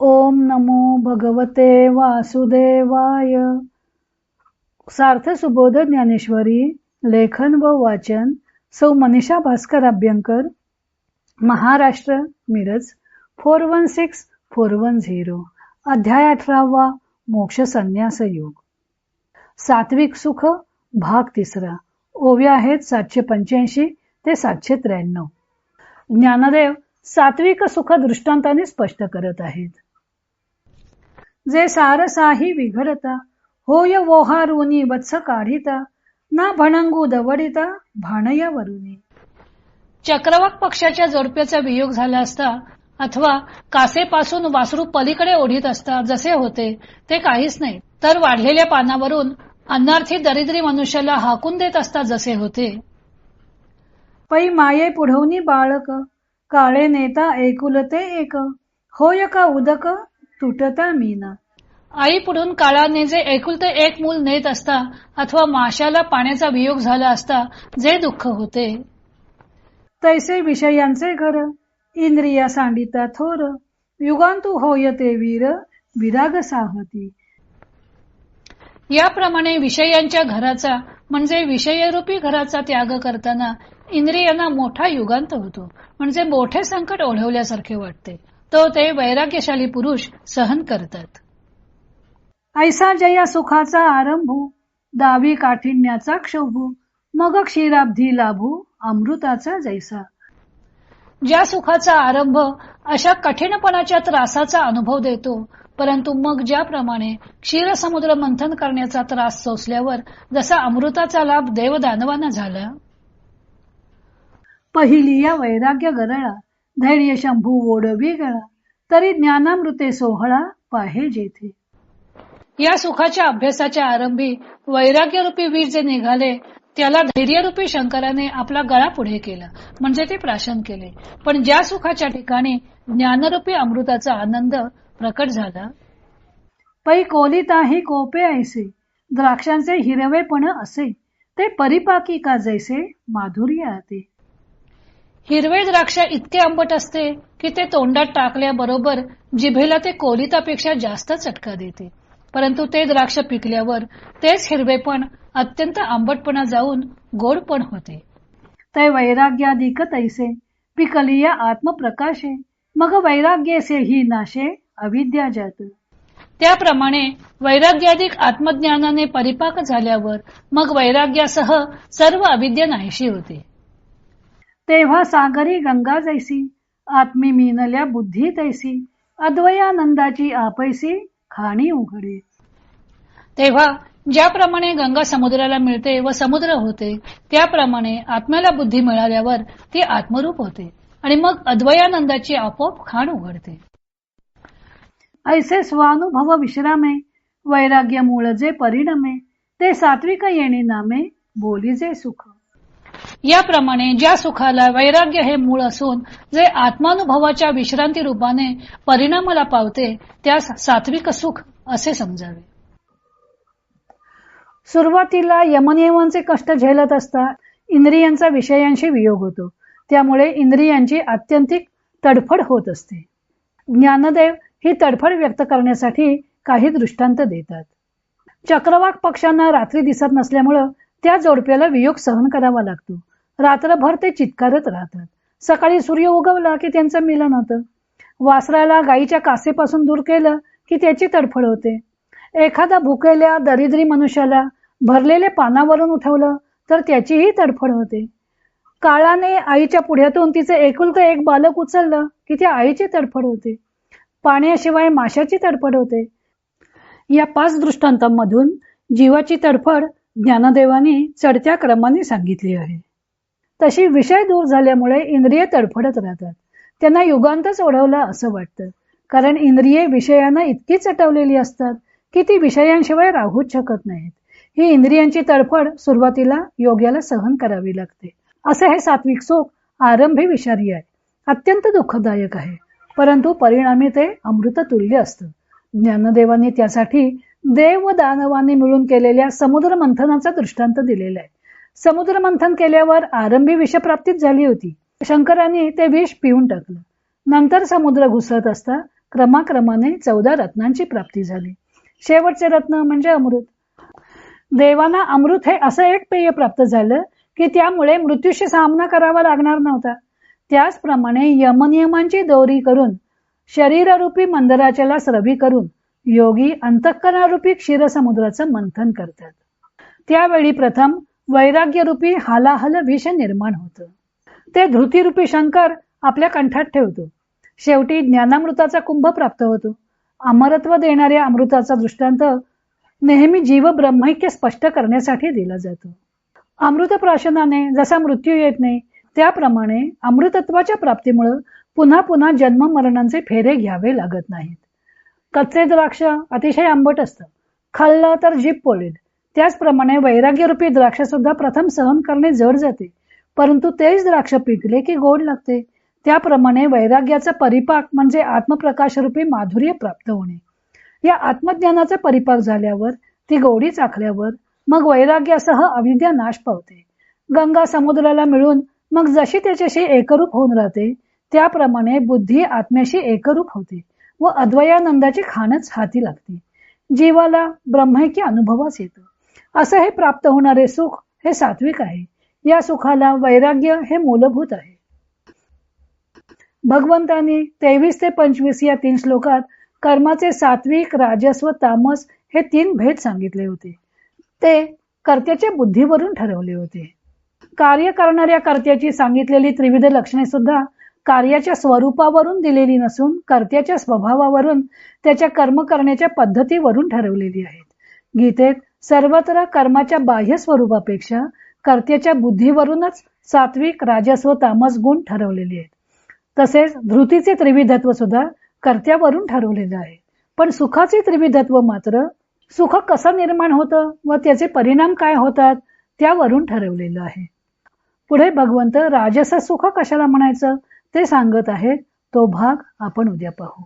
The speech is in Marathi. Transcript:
ओम नमो भगवते वासुदेवाय. सार्थ सुबोध ज्ञानेश्वरी लेखन व वाचन सौ Manisha Bhaskar Abhyankar. Maharashtra Miraj four one six four one zero. अध्याय अठरावा मोक्ष संन्यास योग. सात्विक सुख भाग तिसरा. ओव्या आहेत सातशे पंच्याऐंशी ते सातशे त्र्याण्णव. ज्ञानदेव सात्विक सुख दृष्टांताने स्पष्ट करत आहेत. जे सारसाही विघडता होय वोहारुनी वत्स काढिता ना भणंगू दवडिता भाणया वरुनी चक्रवाक पक्षाच्या जोडप्याचा वियोग झाला असता अथवा कासेपासून वासरू पलीकडे ओढीत असता जसे होते ते काहीच नाही. तर वाढलेल्या पानावरून अन्नार्थी दरिद्री मनुष्याला हाकून देत असता जसे होते. पै माये पुढवनी बाळक काळे नेता एकुलते एक होय का उदक तुटता मीना. आई पुढून काळाने जे एकुलते एक मूल नेत असता अथवा माशाला पाण्याचा वियोग झाला असता जे दुःख होते. तैसे विषयांचे घर इंद्रिया सांडिता थोर युगांतू होय ते वीर विराग साहती. याप्रमाणे विषयांच्या घराचा म्हणजे विषयरूपी घराचा त्याग करताना इंद्रियांना मोठा युगांत होतो म्हणजे मोठे संकट ओढवल्यासारखे वाटते. तो ते वैराग्यशाली पुरुष सहन करतात. ऐसा जया सुखाचा आरंभू दावी काठिण्याचा क्षोभू मग क्षीराब्धी लाभू अमृताचा जैसा. ज्या सुखाचा आरंभ अशा कठीणपणाच्या त्रासाचा अनुभव देतो परंतु मग ज्याप्रमाणे क्षीर समुद्र मंथन करण्याचा त्रास सोसल्यावर जसा अमृताचा लाभ देवदानवांना झाला. पहिली या वैराग्य गरळा धैर्य शंभू ओढवी गळा तरी ज्ञानामृते सोहळा पाहे जेथे. या सुखाच्या अभ्यासाच्या आरंभी वैराग्यरूपी वीर जे निघाले त्याला धैर्यरूपी शंकराने आपला गळा पुढे केला म्हणजे ते प्राशन केले. पण ज्या सुखाच्या ठिकाणी ज्ञानरूपी अमृताचा आनंद प्रकट झाला पै कोलिताही कोपे ऐसे द्राक्षांचे हिरवेपण असे ते परिपाकी का जैसे माधुर्य आते हिरवे द्राक्ष इतके आंबट असते की ते तोंडात टाकल्याबरोबर जिभेला ते कोलितापेक्षा जास्त चटका देते. परंतु ते द्राक्ष पिकल्यावर तेच हिरवेपण अत्यंत आंबटपणा जाऊन गोड पण होते. तै वैराग्याधिक तैसे पिकलिया आत्मप्रकाशे मग वैराग्यसे ही नाशे अविद्या जात. त्याप्रमाणे वैराग्याधिक आत्मज्ञानाने परिपाक झाल्यावर मग वैराग्यासह सर्व अविद्या नाहीशी होते. तेव्हा सागरी गंगा जैसी आत्मी मीनल्या बुद्धी तैसी अद्वयानंदाची आपैसी खाणी उघडे. तेव्हा ज्याप्रमाणे गंगा समुद्राला मिळते व समुद्र होते त्याप्रमाणे आत्म्याला बुद्धी मिळाल्यावर ती आत्मरूप होते आणि मग अद्वयानंदाची आपोआप खाण उघडते. ऐसे स्वानुभव विश्रामे वैराग्य मूळ जे परिणमे ते सात्विक येणे नामे बोलीजे सुख. याप्रमाणे ज्या सुखाला वैराग्य हे मूळ असून जे आत्मानुभवाच्या विश्रांती रूपाने परिणामाला पावते त्यास सात्विक सुख असे समजावे. सुरुवातीला यमनियमांचे कष्ट झेलत असता इंद्रियांचा विषयांशी वियोग होतो. त्यामुळे इंद्रियांची आत्यंतिक तडफड होत असते. ज्ञानदेव ही तडफड व्यक्त करण्यासाठी काही दृष्टांत देतात. चक्रवाक पक्षांना रात्री दिसत नसल्यामुळं त्या जोडप्याला वियोग सहन करावा लागतो. रात्रभर ते चित्कारत राहतात. सकाळी सूर्य उगवला की त्यांचं मिलन होतं. वासराला गाईच्या कासेपासून दूर केलं की त्याची तडफड होते. एखादा भुकेल्या दरिद्री मनुष्याला भरलेले पानावरून उठवलं तर त्याचीही तडफड होते. काळाने आईच्या पुढ्यातून तिचं एकुलतं एक बालक उचललं की त्या आईची तडफड होते. पाण्याशिवाय माशाची तडफड होते. या पाच दृष्टांतांमधून जीवाची तडफड ज्ञानदेवानी चढत्या क्रमाने सांगितली आहे. तशी विषय दूर झाल्यामुळे इंद्रिय तडफडत राहतात. त्यांना युगांतच ओढवला असं वाटतं. कारण इंद्रिये विषयांना इतकी चटवलेली असतात की ती विषयांशिवाय राहूच शकत नाहीत. ही इंद्रियांची तडफड सुरुवातीला योग्याला सहन करावी लागते. असे हे सात्विक सुख आरंभी विषारी आहे. अत्यंत दुःखदायक आहे. परंतु परिणामी ते अमृत तुल्य असतं. ज्ञानदेवांनी त्यासाठी देव व दानवांनी मिळून केलेल्या समुद्र मंथनाचा दृष्टांत दिलेला आहे. समुद्र मंथन केल्यावर आरंभी विषप्राप्तीच झाली होती. शंकरांनी ते विष पिऊन टाकलं. नंतर समुद्र घुसत असता क्रमाक्रमाने चौदा रत्नांची प्राप्ती झाली. शेवटचे रत्न म्हणजे अमृत. देवांना अमृत हे असं एक पेय प्राप्त झालं की त्यामुळे मृत्यूशी सामना करावा लागणार नव्हता. त्याचप्रमाणे यमनियमांची दोरी करून शरीररूपी मंदराच्याला स्रवी करून योगी अंतःकरणारूपी क्षीरसमुद्राचं मंथन करतात. त्यावेळी प्रथम वैराग्यरूपी हालाहल विष निर्माण होतं. ते धृतीरूपी शंकर आपल्या कंठात ठेवतो. शेवटी ज्ञानामृताचा कुंभ प्राप्त होतो. अमरत्व देणाऱ्या अमृताचा दृष्टांत नेहमी जीव ब्रह्मैक्य स्पष्ट करण्यासाठी दिला जातो. अमृत प्राशनाने जसा मृत्यू येत नाही त्याप्रमाणे अमृतत्वाच्या प्राप्तीमुळे पुन्हा पुन्हा जन्म मरणांचे फेरे घ्यावे लागत नाहीत. कच्चे द्राक्ष अतिशय आंबट असतं. खाल्लं तर जीप पोळेल. त्याचप्रमाणे वैराग्यरूपी द्राक्ष सुद्धा प्रथम सहन करणे जड जाते. परंतु तेच द्राक्ष पिकले की गोड लागते. त्याप्रमाणे वैराग्याचा परिपाक म्हणजे आत्मप्रकाशरूपी माधुर्य प्राप्त होणे. या आत्मज्ञानाचा परिपाक झाल्यावर ती गोडी चाखल्यावर मग वैराग्यासह अविद्या नाश पावते. गंगा समुद्राला मिळून मग जशी त्याच्याशी एकरूप होऊन राहते त्याप्रमाणे बुद्धी आत्म्याशी एकरूप होते व अद्वयानंदाची खाणच हाती लागते. जीवाला ब्रह्मैकी अनुभवास येतो. असं हे प्राप्त होणारे सुख हे सात्विक आहे. या सुखाला वैराग्य हे मूलभूत आहे. भगवंतांनी तेवीस ते पंचवीस या तीन श्लोकात कर्माचे सात्विक राजस्व तामस हे तीन भेद सांगितले होते. ते कर्त्याच्या बुद्धीवरून ठरवले होते. कार्य करणाऱ्या कर्त्याची सांगितलेली त्रिविध लक्षणे सुद्धा कार्याच्या स्वरूपावरून दिलेली नसून कर्त्याच्या स्वभावावरून त्याच्या कर्म करण्याच्या पद्धतीवरून ठरवलेली आहेत. गीतेत सर्वत्र कर्माच्या बाह्य स्वरूपापेक्षा कर्त्याच्या बुद्धीवरूनच सात्विक राजस्व तामस गुण ठरवलेले आहेत. तसेच धृतीचे त्रिविधत्व सुद्धा कर्त्यावरून ठरवलेले आहे. पण सुखाचे त्रिविधत्व मात्र सुख कसं निर्माण होतं व त्याचे परिणाम काय होतात त्यावरून ठरवलेलं आहे. पुढे भगवंत राजस सुख कशाला म्हणायचं ते सांगत आहेत तो भाग आपण उद्या पाहू.